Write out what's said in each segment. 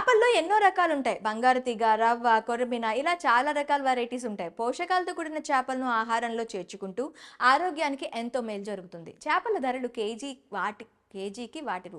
చేపల్లో ఎన్నో రకాలు ఉంటాయి బంగారు తీగ రవ్వ కొరమిన ఇలా చాలా రకాల వెరైటీస్ ఉంటాయి. పోషకాలతో కూడిన చేపలను ఆహారంలో చేర్చుకుంటూ ఆరోగ్యానికి ఎంతో మేలు జరుగుతుంది. చేపల ధరలు కేజీ వాటి కేజీకి వాటి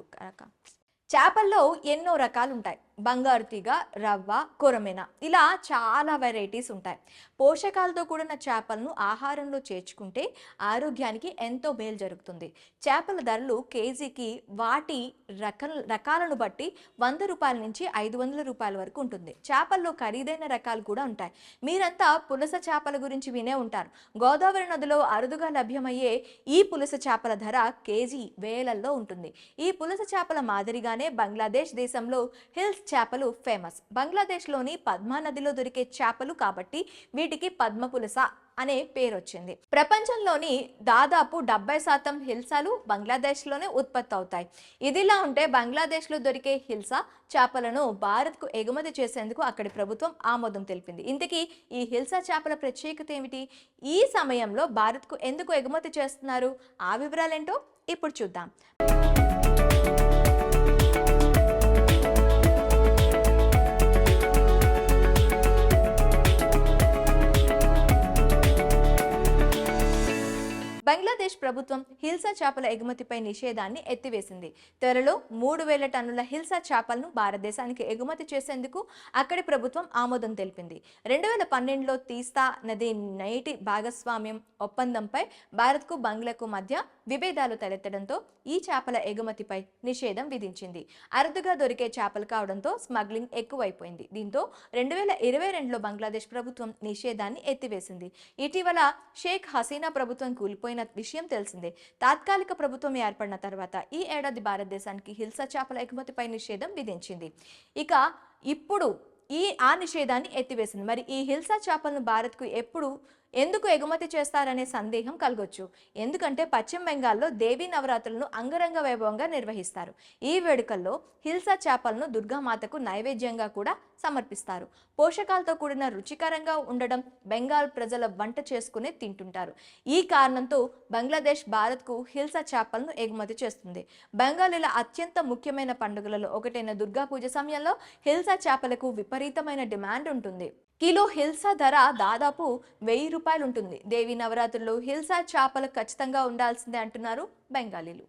చేపల్లో ఎన్నో రకాలు ఉంటాయి బంగారు తీగ రవ్వ కొరమెన ఇలా చాలా వెరైటీస్ ఉంటాయి. పోషకాలతో కూడిన చేపలను ఆహారంలో చేర్చుకుంటే ఆరోగ్యానికి ఎంతో మేలు జరుగుతుంది. చేపల ధరలు కేజీకి వాటి రకం రకాలను బట్టి వంద రూపాయల నుంచి ఐదు వందల రూపాయల వరకు ఉంటుంది. చేపల్లో ఖరీదైన రకాలు కూడా ఉంటాయి. మీరంతా పులస చేపల గురించి వినే ఉంటారు. గోదావరి నదిలో అరుదుగా లభ్యమయ్యే ఈ పులస చేపల ధర కేజీ వేలల్లో ఉంటుంది. ఈ పులస చేపల మాదిరిగానే బంగ్లాదేశ్ దేశంలో హిల్స్ చేపలు ఫేమస్. బంగ్లాదేశ్లోని పద్మా నదిలో దొరికే చేపలు కాబట్టి వీటికి పద్మ పులస అనే పేరు వచ్చింది ప్రపంచంలోని దాదాపు డెబ్బై శాతం హిల్సాలు బంగ్లాదేశ్లోనే ఉత్పత్తి అవుతాయి. ఇదిలా ఉంటే బంగ్లాదేశ్లో దొరికే హిల్సా చేపలను భారత్కు ఎగుమతి చేసేందుకు అక్కడి ప్రభుత్వం ఆమోదం తెలిపింది. ఇంతకీ ఈ హిల్సా చేపల ప్రత్యేకత ఏమిటి? ఈ సమయంలో భారత్కు ఎందుకు ఎగుమతి చేస్తున్నారు? ఆ వివరాలేంటో ఇప్పుడు చూద్దాం. బంగ్లాదేశ్ ప్రభుత్వం హిల్సా చేపల ఎగుమతిపై నిషేధాన్ని ఎత్తివేసింది. త్వరలో మూడు వేల టన్నుల హిల్సా చేపలను భారతదేశానికి ఎగుమతి చేసేందుకు అక్కడి ప్రభుత్వం ఆమోదం తెలిపింది. రెండు వేల పన్నెండులో తీస్తా నది నైటి భాగస్వామ్యం ఒప్పందంపై భారత్కు బంగ్లాకు మధ్య విభేదాలు తలెత్తడంతో ఈ చేపల ఎగుమతిపై నిషేధం విధించింది. అరుదుగా దొరికే చేపలు కావడంతో స్మగ్లింగ్ ఎక్కువైపోయింది. దీంతో రెండు వేల ఇరవై రెండులో బంగ్లాదేశ్ ప్రభుత్వం నిషేధాన్ని ఎత్తివేసింది. ఇటీవల షేక్ హసీనా ప్రభుత్వం కూలిపోయిన విషయం తెలిసిందే. తాత్కాలిక ప్రభుత్వం ఏర్పడిన తర్వాత ఈ ఏడాది భారతదేశానికి హిల్సా చేపల ఎగుమతిపై నిషేధం విధించింది. ఇక ఇప్పుడు ఈ ఆ నిషేధాన్ని ఎత్తివేసింది. మరి ఈ హిల్సా చేపలను భారత్కు ఎప్పుడు ఎందుకు ఎగుమతి చేస్తారనే సందేహం కలగొచ్చు. ఎందుకంటే పశ్చిమ బెంగాల్లో దేవీ నవరాత్రులను అంగరంగ వైభవంగా నిర్వహిస్తారు. ఈ వేడుకల్లో హిల్సా చేపలను దుర్గామాతకు నైవేద్యంగా కూడా సమర్పిస్తారు. పోషకాలతో కూడిన రుచికరంగా ఉండడం బెంగాల్ ప్రజల వంట చేసుకుని తింటుంటారు. ఈ కారణంతో బంగ్లాదేశ్ భారత్కు హిల్సా చేపలను ఎగుమతి చేస్తుంది. బెంగాలీల అత్యంత ముఖ్యమైన పండుగలలో ఒకటైన దుర్గా పూజ సమయంలో హిల్సా చేపలకు విపరీతమైన డిమాండ్ ఉంటుంది. కిలో హిల్సా ధర దాదాపు వెయ్యి రూపాయలు ఉంటుంది దేవి నవరాత్రుల్లో హిల్సా చేపలు ఖచ్చితంగా ఉండాల్సిందే అంటున్నారు బెంగాలీలు.